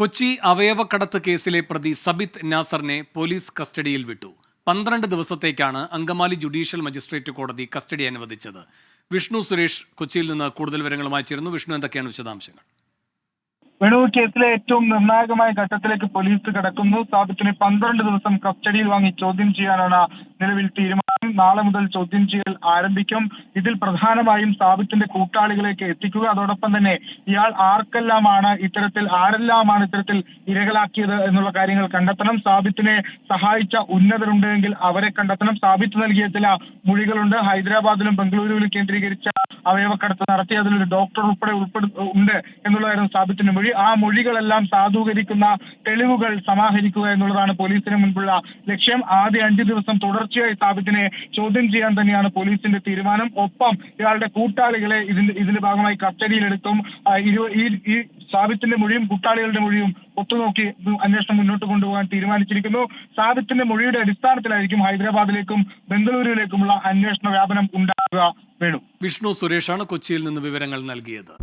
കൊച്ചി അവയവക്കടത്ത് കേസിലെ പ്രതി സബിത് നാസറിനെ പോലീസ് കസ്റ്റഡിയിൽ വിട്ടു. പന്ത്രണ്ട് ദിവസത്തേക്കാണ് അങ്കമാലി ജുഡീഷ്യൽ മജിസ്ട്രേറ്റ് കോടതി കസ്റ്റഡി അനുവദിച്ചത്. വിഷ്ണു സുരേഷ് കൊച്ചിയിൽ നിന്ന് കൂടുതൽ വിവരങ്ങളുമായി ചേരുന്നു. വിഷ്ണു എന്തൊക്കെയാണ് വിശദാംശങ്ങൾ? വേണു കേസിലെ ഏറ്റവും നിർണായകമായ ഘട്ടത്തിലേക്ക് പോലീസ് കടക്കുന്നു. സാബിത്തിനെ പന്ത്രണ്ട് ദിവസം കസ്റ്റഡിയിൽ വാങ്ങി ചോദ്യം ചെയ്യാനാണ് നിലവിൽ തീരുമാനം. നാളെ മുതൽ ചോദ്യം ചെയ്യൽ ആരംഭിക്കും. ഇതിൽ പ്രധാനമായും സാബിത്തിന്റെ കൂട്ടാളികളേക്ക് എത്തിക്കുക. അതോടൊപ്പം തന്നെ ഇയാൾ ആർക്കെല്ലാമാണ് ഇത്തരത്തിൽ ആരെല്ലാമാണ് ഇത്തരത്തിൽ ഇരകളാക്കിയത് എന്നുള്ള കാര്യങ്ങൾ കണ്ടെത്തണം. സാബിത്തിനെ സഹായിച്ച ഉന്നതരുണ്ടെങ്കിൽ അവരെ കണ്ടെത്തണം. സാബിത്ത് നൽകിയ ചില മൊഴികളുണ്ട്. ഹൈദരാബാദിലും ബംഗളൂരുവിലും കേന്ദ്രീകരിച്ച അവയവക്കടത്ത് നടത്തി അതിലൊരു ഡോക്ടർ ഉൾപ്പെടെ ഉൾപ്പെടു ഉണ്ട് എന്നുള്ളതായിരുന്നു സാബിത്തിന്റെ മൊഴി ആ മൊഴികളെല്ലാം സാധൂകരിക്കുന്ന തെളിവുകൾ സമാഹരിക്കുക എന്നുള്ളതാണ് പോലീസിന് മുൻപുള്ള ലക്ഷ്യം. ആദ്യ അഞ്ചു ദിവസം തുടർച്ചയായി സാബിത്തിനെ ചോദ്യം ചെയ്യാൻ തന്നെയാണ് പോലീസിന്റെ തീരുമാനം. ഒപ്പം ഇയാളുടെ കൂട്ടാളികളെ ഇതിന്റെ ഇതിന്റെ ഭാഗമായി കസ്റ്റഡിയിലെടുക്കും ആ, ഈ ഈ സാബിത്തിന്റെ മൊഴിയും കൂട്ടാളികളുടെ മൊഴിയും ഒത്തുനോക്കി അന്വേഷണം മുന്നോട്ട് കൊണ്ടുപോകാൻ തീരുമാനിച്ചിരിക്കുന്നു. സാബിത്തിന്റെ മൊഴിയുടെ അടിസ്ഥാനത്തിലായിരിക്കും ഹൈദരാബാദിലേക്കും ബംഗളൂരുവിലേക്കുമുള്ള അന്വേഷണ വ്യാപനം ഉണ്ടാകുക വേണു. വിഷ്ണു സുരേഷാണ് കൊച്ചിയിൽ നിന്ന് വിവരങ്ങൾ നൽകിയത്